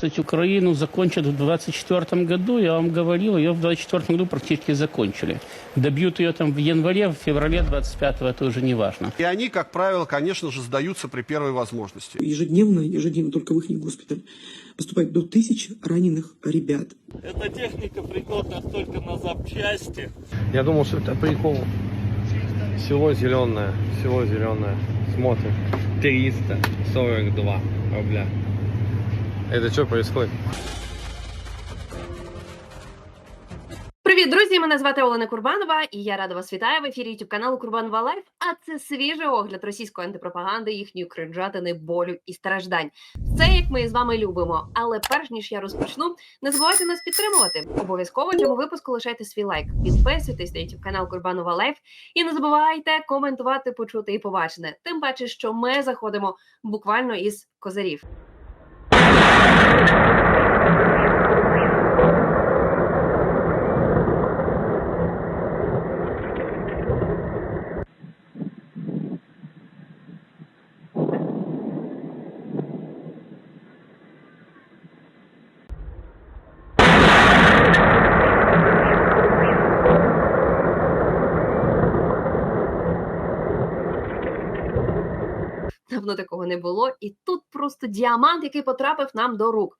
Кстати, Украину закончат в 2024 году. Я вам говорил, ее в 2024 году практически закончили. Добьют ее там в январе, в феврале 25 это уже не важно. И они, как правило, конечно же, сдаются при первой возможности. Ежедневно, ежедневно только в их госпиталь поступает до тысяч раненых ребят. Эта техника пригодна только на запчасти. Я думал, что это прикол. Село зеленое, село зеленое. Смотрим. 342 рубля. Это что происходит? Привіт, друзі! Мене звати Олена Курбанова, і я рада вас вітаю в ефірі YouTube каналу Курбанова Лайф. А це свіжий огляд російської антипропаганди, їхньої кринжатини, болю і страждань. Все як ми з вами любимо. Але перш ніж я розпочну, не забувайте нас підтримувати. Обов'язково цьому випуску лишайте свій лайк, підписуйтесь на YouTube канал Курбанова Лайф і не забувайте коментувати, почути і побачене. Тим паче, що ми заходимо буквально із козирів. Не було. І тут просто діамант, який потрапив нам до рук.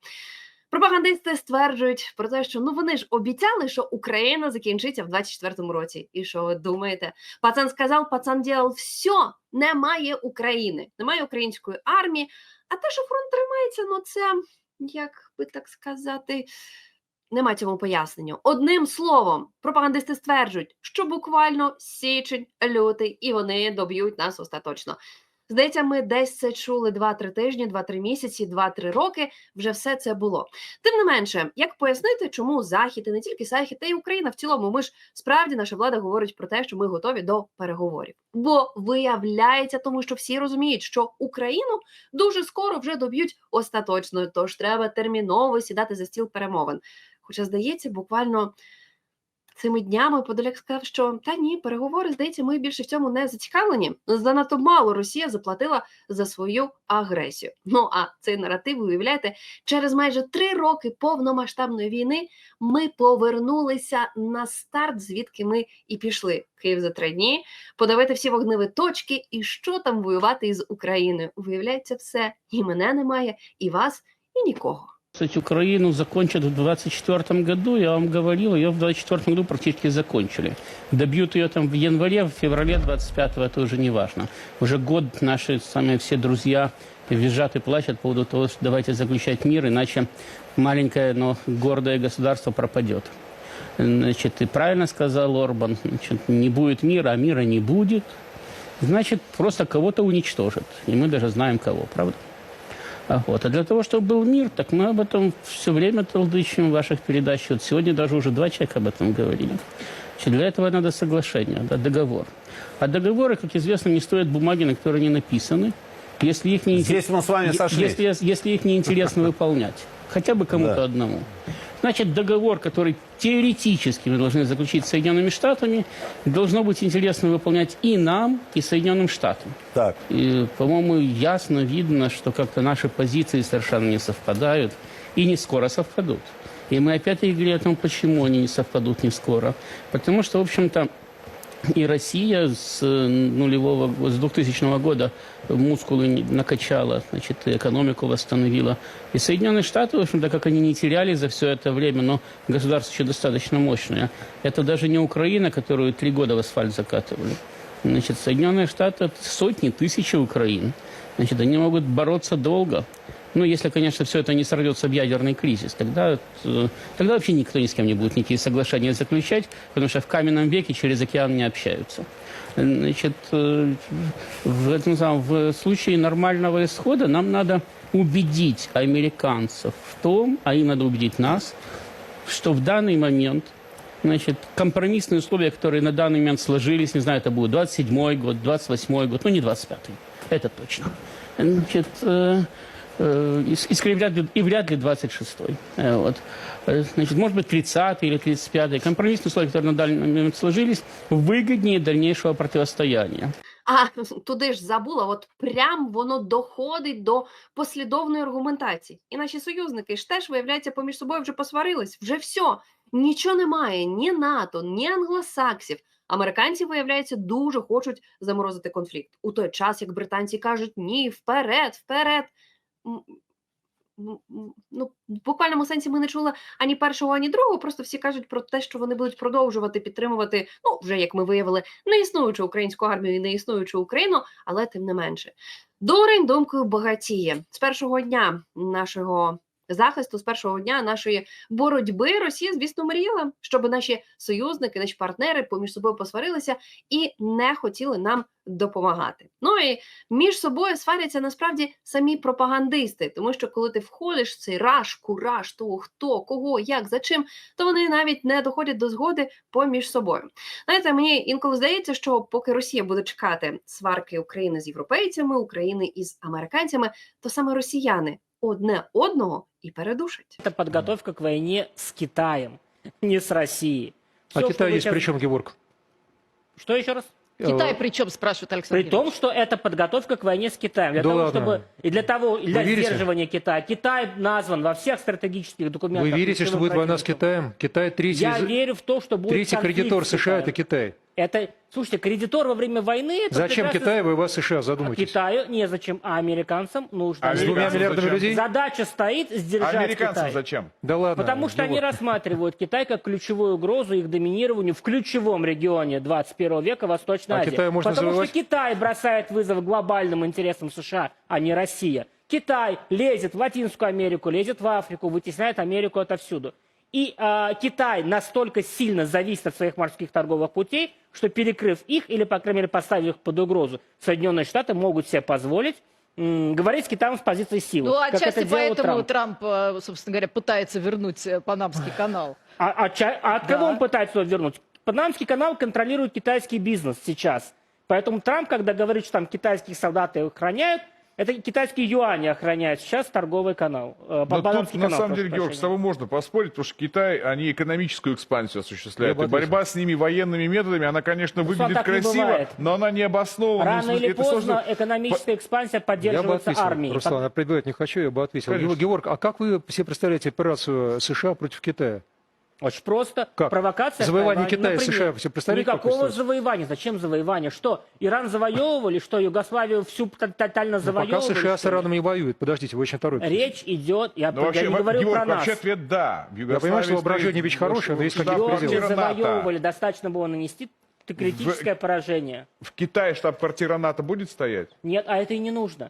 Пропагандисти стверджують про те, що ну вони ж обіцяли, що Україна закінчиться в 24-му році. І що ви думаєте? Пацан сказав, пацан діяв все, немає України, немає української армії. А те, що фронт тримається, ну це як би так сказати. Нема цьому поясненню. Одним словом, пропагандисти стверджують, що буквально січень, лютий, і вони доб'ють нас остаточно. Здається, ми десь це чули 2-3 тижні, 2-3 місяці, 2-3 роки. Вже все це було. Тим не менше, як пояснити, чому Захід і не тільки Захід, та й Україна в цілому, ми ж справді наша влада говорить про те, що ми готові до переговорів. Бо виявляється, тому що всі розуміють, що Україну дуже скоро вже доб'ють остаточно, тож треба терміново сідати за стіл перемовин. Хоча, здається, буквально цими днями Подоляк сказав, що та ні, переговори, здається, ми більше в цьому не зацікавлені. Занадто мало Росія заплатила за свою агресію. Ну а цей наратив, ви уявляєте, через майже три роки повномасштабної війни ми повернулися на старт, звідки ми і пішли. Київ за три дні, подавити всі вогневі точки, і що там воювати із Україною. Виявляється, все і мене немає, і вас, і нікого. Кстати, Украину закончат в 2024 году. Я вам говорил, ее в 2024 году практически закончили. Добьют ее там в январе, в феврале 25 это уже не важно. Уже год наши сами все друзья визжат и плачут по поводу того, что давайте заключать мир, иначе маленькое, но гордое государство пропадет. Значит, и правильно сказал Орбан, значит, не будет мира, а мира не будет. Значит, просто кого-то уничтожат. И мы даже знаем кого, правда? А Вот. А для того, чтобы был мир, так мы об этом все время толдычим в ваших передачах. Вот сегодня даже уже два человека об этом говорили. Значит, для этого надо соглашение, да, договор. А договоры, как известно, не стоят бумаги, на которой они написаны, если их не, Здесь мы с вами е- сошлись. если, если их неинтересно выполнять. Хотя бы кому-то Да. одному. Значит, договор, который теоретически мы должны заключить с Соединенными Штатами, должно быть интересно выполнять и нам, и Соединенным Штатам. Так. И, по-моему, ясно видно, что как-то наши позиции совершенно не совпадают и не скоро совпадут. И мы опять-таки говорим о том, почему они не совпадут не скоро. Потому что, в общем-то, и Россия с э, нулевого, с 2000 года мускулы не- накачала, значит, и экономику восстановила. И Соединенные Штаты, в общем-то, как они не теряли за все это время, но государство еще достаточно мощное. Это даже не Украина, которую три года в асфальт закатывали. Значит, Соединенные Штаты – это сотни, тысячи Украин. Значит, они могут бороться долго. Ну, если, конечно, все это не сорвется в ядерный кризис, тогда, э, тогда вообще никто ни с кем не будет никакие соглашения заключать, потому что в каменном веке через океан не общаются. Значит, э, в, этом самом, в случае нормального исхода нам надо убедить американцев в том, а им надо убедить нас, что в данный момент Значит, компромиссные условия, которые на данный момент сложились, не знаю, это будет 27-й год, 28-й год, ну не 25-й, это точно. Значит, э, и, и скорее вряд ли, и вряд ли 26-й. Э, вот. Э, Значит, может быть, 30-й или 35-й. Компромиссные условия, которые на данный момент сложились, выгоднее дальнейшего противостояния. А туди ж забула, от прям воно доходить до послідовної аргументації. І наші союзники ж теж, виявляється, поміж собою вже посварились. Вже все. Нічого немає, ні НАТО, ні англосаксів. Американці, виявляється, дуже хочуть заморозити конфлікт. У той час, як британці кажуть ні, вперед, вперед. М, Ну, в буквальному сенсі ми не чули ані першого, ані другого. Просто всі кажуть про те, що вони будуть продовжувати підтримувати, ну вже як ми виявили, не існуючу українську армію і не існуючу Україну, але тим не менше. Дурень думкою багатіє з першого дня нашого захисту, з першого дня нашої боротьби Росія, звісно, мріяла, щоб наші союзники, наші партнери поміж собою посварилися і не хотіли нам допомагати. Ну і між собою сваряться насправді самі пропагандисти, тому що коли ти входиш в цей раш, кураж того, хто, кого, як, за чим, то вони навіть не доходять до згоди поміж собою. Знаєте, мені інколи здається, що поки Росія буде чекати сварки України з європейцями, України із американцями, то саме росіяни одне одного і передушать. Это подготовка к войне с Китаем, не с Россией. А Китай здесь щас- при чем, Георг? Что еще раз? Китай Э, при чем, спрашивает Александр При том, что это подготовка к войне с Китаем. Для Да того, ладно? чтобы и для того, и для Вы верите? сдерживания Китая. Китай назван во всех стратегических документах. Вы верите, что будет война с. Китаем? Китай третий, Я верю в то, что будет третий кредитор США – это. Китай. Это, слушайте, кредитор во время войны... Это Зачем прекрасно- Китаю воевать США, А задумайтесь. Китаю незачем, а американцам нужно. С двумя миллиардами зачем? людей? Задача стоит сдержать Американцам Китай. зачем? Да ладно. Потому что они Георг. рассматривают Китай как ключевую угрозу их доминированию в ключевом регионе 21 века Восточной А Азии. Китаю можно Потому завоевать? что Китай бросает вызов глобальным интересам США, а не Россия. Китай лезет в Латинскую Америку, лезет в Африку, вытесняет Америку отовсюду. И а, Китай настолько сильно зависит от своих морских торговых путей, что перекрыв их или, по крайней мере, поставив их под угрозу, Соединенные Штаты могут себе позволить говорить с Китаем с позиции силы. Ну, как отчасти поэтому Трамп. Трамп, э, собственно говоря, пытается вернуть э, Панамский канал. А, а а от кого Да. он пытается его вернуть? Панамский канал контролирует китайский бизнес сейчас. Поэтому Трамп, когда говорит, что там китайских солдат и охраняют, это китайские юани охраняют сейчас торговый канал. э, Но тут, Панамский на канал, самом прошу деле, Георг, с прощения. тобой можно поспорить, потому что Китай, они экономическую экспансию осуществляют. Я И бы борьба с ними военными методами, она, конечно, Ну, выглядит так не красиво, бывает. но она не обоснована. Ну, в Рано смысле, или это поздно сложно- экономическая экспансия Я бы поддерживается ответил, армией. Руслан, я предлагать не хочу, я бы ответил. Конечно. Георг, а как вы себе представляете операцию США против Китая? Очень просто. Как? Провокация. в Завоевание Тайване. Китая и Например, США, вы себе представляете, как Никакого представить? завоевания. Зачем завоевание? Что, Иран завоевывали? Что, Югославию всю т- тотально Ну, завоевывали? пока США с что ли? Ираном не воюют. Подождите, вы очень торопитесь. Речь идет, я, Ну, я вообще, не во- говорю Георг, про нас. вообще ответ да. В Я понимаю, что Югославии воображение стоит вещь хорошая, но есть штаб какие-то Георгия квартира НАТО. завоевывали, достаточно было нанести критическое поражение. В Китае штаб-квартира НАТО будет стоять? Нет, а это и не нужно.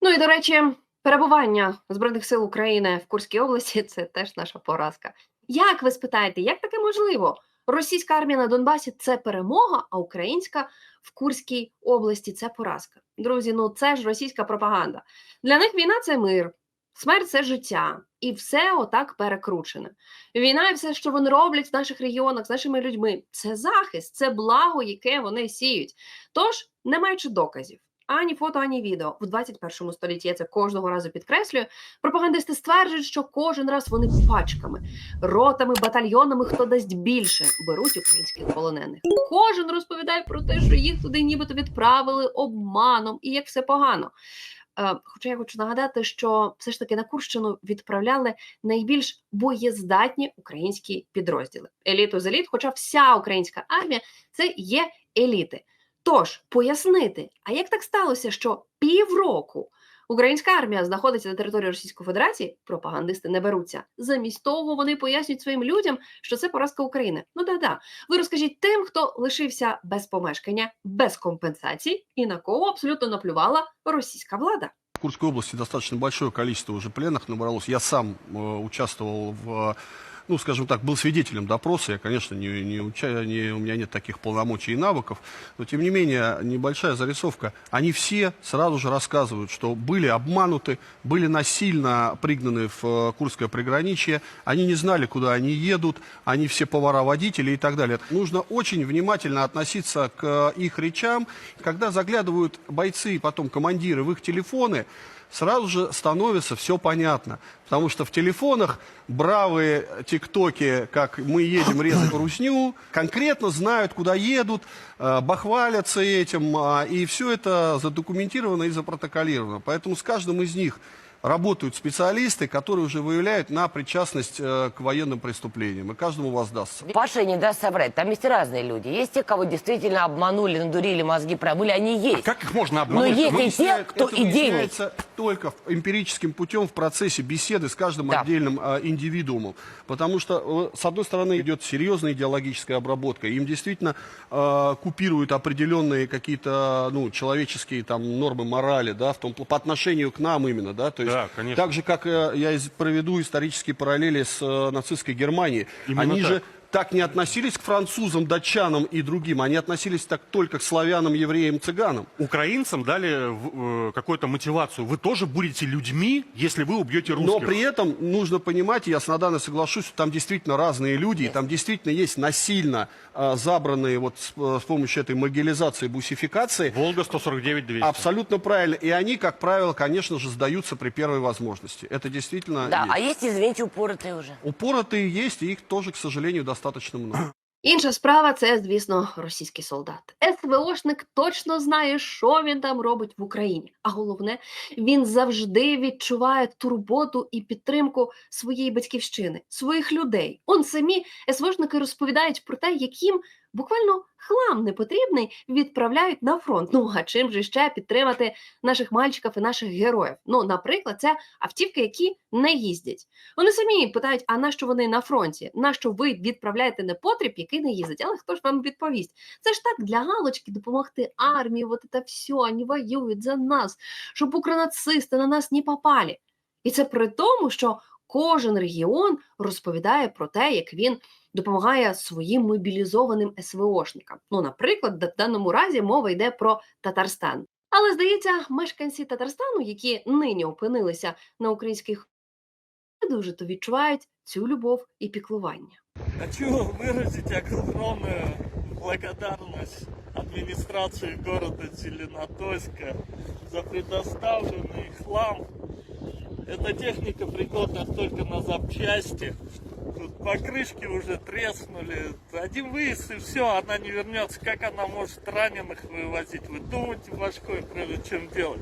Ну і до речі, перебування збройних сил України в Курській області це теж наша поразка. Як ви спитаєте, як таке можливо? Російська армія на Донбасі це перемога, а українська в Курській області це поразка. Друзі, ну це ж російська пропаганда. Для них війна це мир, смерть це життя, і все отак перекручене. Війна і все, що вони роблять в наших регіонах з нашими людьми, це захист, це благо, яке вони сіють. Тож, не маючи доказів, ані фото, ані відео в 21 столітті. Я це кожного разу підкреслюю. Пропагандисти стверджують, що кожен раз вони пачками, ротами, батальйонами, хто дасть більше, беруть українських полонених. Кожен розповідає про те, що їх туди нібито відправили обманом і як все погано. Е, Хоча я хочу нагадати, що все ж таки на Курщину відправляли найбільш боєздатні українські підрозділи. Еліту з еліт, хоча вся українська армія це є еліти. Тож пояснити, а як так сталося, що півроку українська армія знаходиться на території Російської Федерації, пропагандисти не беруться. Замість того вони пояснюють своїм людям, що це поразка України. Ну да-да. Ви розкажіть тим, хто лишився без помешкання, без компенсацій, і на кого абсолютно наплювала російська влада. В Курской области достаточно большое количество уже пленных набралось. Я сам э, участвовал в, ну, скажем так, был свидетелем допроса. Я, конечно, не, не, уча- не- у меня нет таких полномочий и навыков, но, тем не менее, небольшая зарисовка. Они все сразу же рассказывают, что были обмануты, были насильно пригнаны в э, Курское приграничье, они не знали, куда они едут, они все повара-водители и так далее. Нужно очень внимательно относиться к их речам. Когда заглядывают бойцы потом командиры в их телефоны, сразу же становится все понятно. Потому что в телефонах бравые тиктоки, как мы едем резать русню, конкретно знают, куда едут, э, бахвалятся этим, а, и все это задокументировано и запротоколировано. Поэтому с каждым из них работают специалисты, которые уже выявляют на причастность э, к военным преступлениям, и каждому воздастся. Паша не даст соврать. Там есть разные люди. Есть те, кого действительно обманули, надурили, мозги промыли. Они есть. Как их можно Но обмануть? есть и те, кто это идейный. только эмпирическим путем в процессе беседы с каждым Да. отдельным э, индивидуумом. Потому что, э, с одной стороны, идет серьезная идеологическая обработка. Им действительно э, купируют определенные какие-то ну, человеческие там, нормы морали, да, в том, по отношению к нам именно. Да, то есть, Да, конечно. Так же, как э, я из- проведу исторические параллели с э, нацистской Германией. Именно Они так. же так не относились к французам, датчанам и другим. Они относились так только к славянам, евреям, цыганам. Украинцам дали в- э, какую-то мотивацию. Вы тоже будете людьми, если вы убьете русских. Но при этом нужно понимать, и я с Наданой соглашусь, что там действительно разные люди, и там действительно есть насильно а, забранные вот с, э, с помощью этой могилизации, бусификации. Волга 149 200. Абсолютно правильно. И они, как правило, конечно же, сдаются при первой возможности. Это действительно Да, есть. а есть, извините, упоротые уже. Упоротые есть, и их тоже, к сожалению, достаточно много. Інша справа це, звісно, російський солдат. СВОшник точно знає, що він там робить в Україні. А головне, він завжди відчуває турботу і підтримку своєї батьківщини, своїх людей. Он самі СВОшники розповідають про те, яким буквально хлам непотрібний відправляють на фронт. Ну а чим же ще підтримати наших мальчиків і наших героїв? Ну, наприклад, це автівки, які не їздять. Вони самі питають, а на що вони на фронті? На що ви відправляєте непотріб, який не їздить? Але хто ж вам відповість? Це ж так для галочки допомогти армії, от це все, вони воюють за нас, щоб укронацисти на нас не попали. І це при тому, що кожен регіон розповідає про те, як він допомагає своїм мобілізованим СВОшникам. Ну, наприклад, в даному разі мова йде про Татарстан. Але здається, мешканці Татарстану, які нині опинилися на українських дуже то відчувають цю любов і піклування. Хочу выразить огромную благодарность администрации города Зеленодольска за предоставленный хлам. Эта техника пригодна только на запчасти. Тут покрышки уже треснули. Один выезд и все, она не вернется. Как она может раненых вывозить? Вы думаете башкой, прежде чем делать?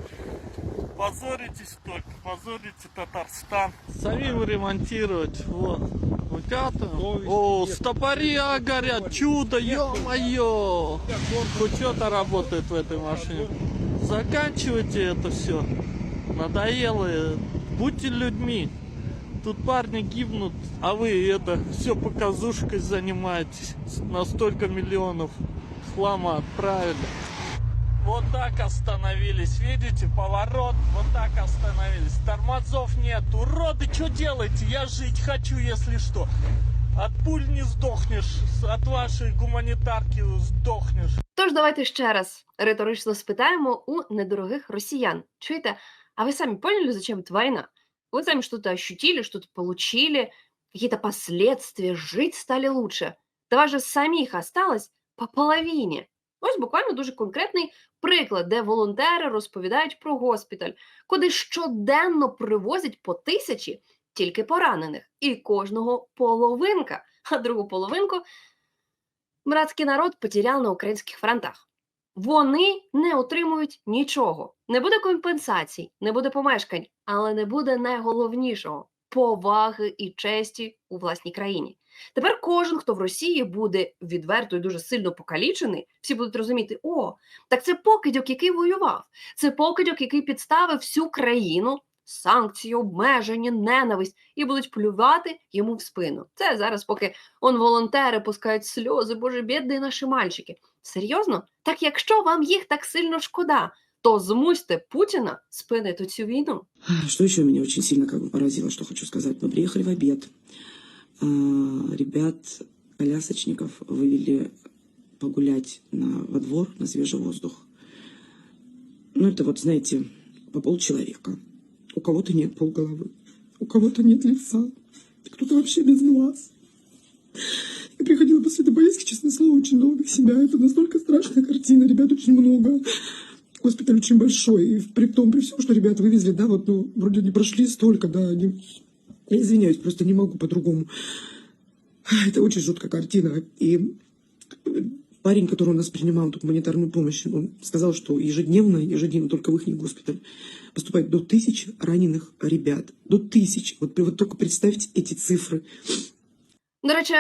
Позоритесь только, позорите Татарстан. Самим ремонтировать, вот. Выкатываем. О, стопори а, горят, чудо, ё-моё! Хоть что-то работает в этой машине. Заканчивайте это все. Надоело. э, Будьте людьми. Тут парни гибнут, а вы это все показушкой занимаетесь. На столько миллионов хлама отправили. Вот так остановились, видите, поворот, вот так остановились. Тормозов нет, уроды, что делаете? Я жить хочу, если что. От пуль не сдохнешь, от вашей гуманитарки сдохнешь. Тож давайте ще раз риторично спитаємо у недорогих росіян. Чуєте, А ви самі поняли, зачем эта война? Вы сами что-то ощутили, что-то получили, какие-то последствия, жить стали лучше. Та вас же самих осталось по половині. Ось буквально дуже конкретний приклад, де волонтери розповідають про госпіталь, куди щоденно привозять по тисячі тільки поранених, і кожного половинка, а другу половинку братський народ потеряв на українських фронтах. Вони не отримують нічого. Не буде компенсацій, не буде помешкань, але не буде найголовнішого поваги і честі у власній країні. Тепер кожен, хто в Росії буде відверто і дуже сильно покалічений, всі будуть розуміти: о, так це покидьок, який воював, це покидьок, який підставив всю країну, санкції, обмеження, ненависть, і будуть плювати йому в спину. Це зараз, поки он волонтери пускають сльози, боже, бідні наші мальчики. Серйозно? Так якщо вам їх так сильно шкода, то змусьте Путіна спинити цю війну. Что еще меня очень сильно как бы поразило, что хочу сказать. Мы приехали в обед. А, Ребят, колясочников вывели погулять на, во двор, на свежий воздух. Ну, это вот, знаете, по полчеловека. У кого-то нет полголовы, у кого-то нет лица, кто-то вообще без глаз. Я приходила после этой поездки, честное слово, очень долго в себя. Это настолько страшная картина, ребят очень много. Госпиталь очень большой. И при том, при всем, что ребят вывезли, да, вот, ну, вроде не прошли столько, да, они Я извиняюсь, просто не могу по-другому. Это очень жуткая картина. И парень, который у нас принимал эту гуманитарную помощь, он сказал, что ежедневно, ежедневно только в их госпиталь поступает до тысяч раненых ребят. До тысяч. Вот, вот только представьте эти цифры. До речі,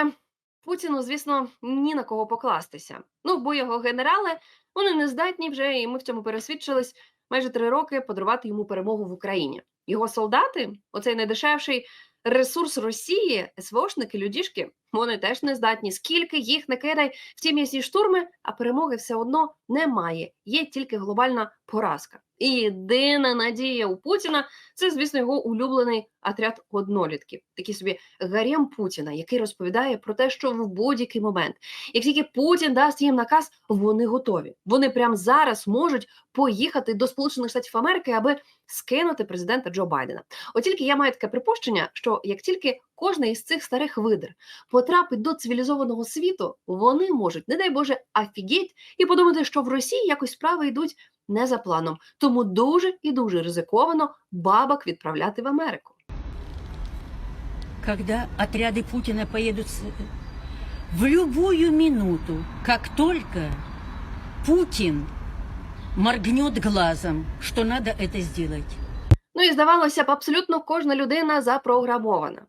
Путіну, звісно, ні на кого покластися. Ну, бо його генерали вони не здатні вже, і ми в цьому пересвідчились майже три роки подарувати йому перемогу в Україні. Його солдати, оцей найдешевший ресурс Росії, СВОшники, людішки, вони теж не здатні. Скільки їх не кидай в ті м'ясні штурми, а перемоги все одно немає. Є тільки глобальна поразка. І єдина надія у Путіна це, звісно, його улюблений отряд однолітків, такий собі гарем Путіна, який розповідає про те, що в будь-який момент, як тільки Путін дасть їм наказ, вони готові. Вони прямо зараз можуть поїхати до Сполучених Штатів Америки, аби скинути президента Джо Байдена. От тільки я маю таке припущення, що як тільки кожна із цих старих видер потрапить до цивілізованого світу, вони можуть, не дай Боже, афігеть і подумати, що в Росії якось справи йдуть не за планом. Тому дуже і дуже ризиковано бабок відправляти в Америку. когда отряды Путина поедут в любую минуту, как только Путин моргнет глазом, что надо это сделать. Ну і здавалося б, абсолютно кожна людина запрограмована.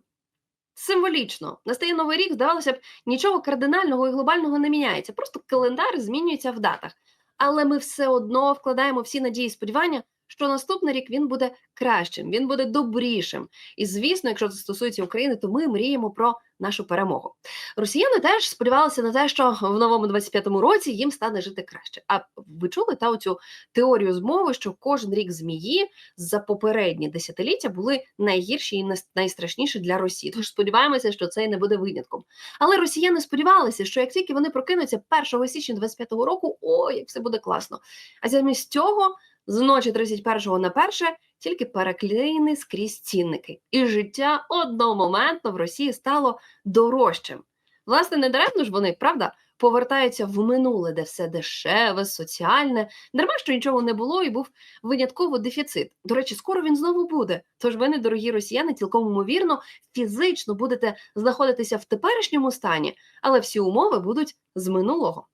Символічно, настає новий рік, здавалося б, нічого кардинального і глобального не міняється. Просто календар змінюється в датах. Але ми все одно вкладаємо всі надії і сподівання, що наступний рік він буде кращим, він буде добрішим. І звісно, якщо це стосується України, то ми мріємо про нашу перемогу. Росіяни теж сподівалися на те, що в новому 25-му році їм стане жити краще. А ви чули та оцю теорію змови, що кожен рік змії за попередні десятиліття були найгірші і найстрашніші для Росії. Тож сподіваємося, що це не буде винятком. Але росіяни сподівалися, що як тільки вони прокинуться 1 січня 25-го року, о, як все буде класно. А замість цього з ночі 31-го на 1 тільки переклеєні скрізь цінники, і життя одномоментно в Росії стало дорожчим. Власне, не даремно ж вони, правда, повертаються в минуле, де все дешеве, соціальне, дарма що нічого не було і був винятково дефіцит. До речі, скоро він знову буде. Тож ви, недорогі росіяни, цілком ймовірно, фізично будете знаходитися в теперішньому стані, але всі умови будуть з минулого.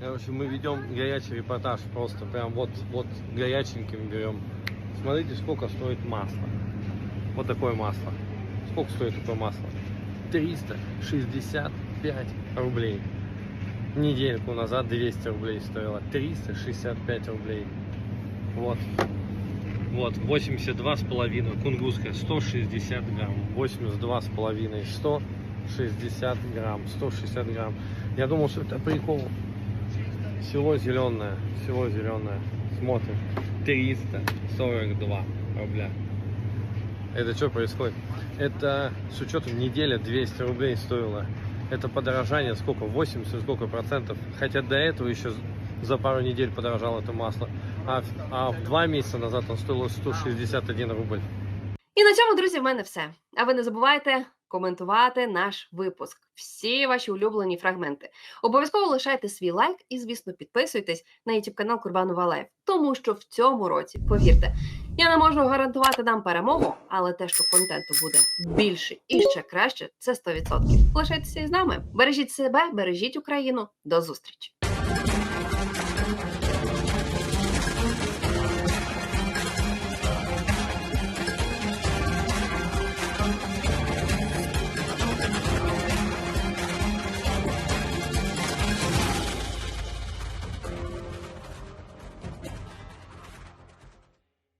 Короче, мы ведем горячий репортаж просто прям вот, вот горяченьким берем. Смотрите, сколько стоит масло. Вот такое масло. Сколько стоит такое масло? 365 рублей. Недельку назад 200 рублей стоило. 365 рублей. Вот. Вот, 82 с половиной. Кунгурская 160 грамм. 82 с половиной. 160 грамм. 160 грамм. Я думал, что это прикол. Село Зеленое, село Зеленое. Смотрим. 342 рубля. Это что происходит? Это с учетом неделя 200 рублей стоило. Это подорожание сколько? 80 сколько процентов? Хотя до этого еще за пару недель подорожало это масло. А, в- а в два месяца назад оно стоило 161 рубль. І на цьому, друзі, в мене все. А ви не забувайте коментувати наш випуск, всі ваші улюблені фрагменти. Обов'язково лишайте свій лайк і, звісно, підписуйтесь на YouTube канал Курбанова Лайф, тому що в цьому році, повірте, я не можу гарантувати нам перемогу, але те, що контенту буде більше і ще краще, це 100%. Лишайтеся із нами. Бережіть себе, бережіть Україну. До зустрічі!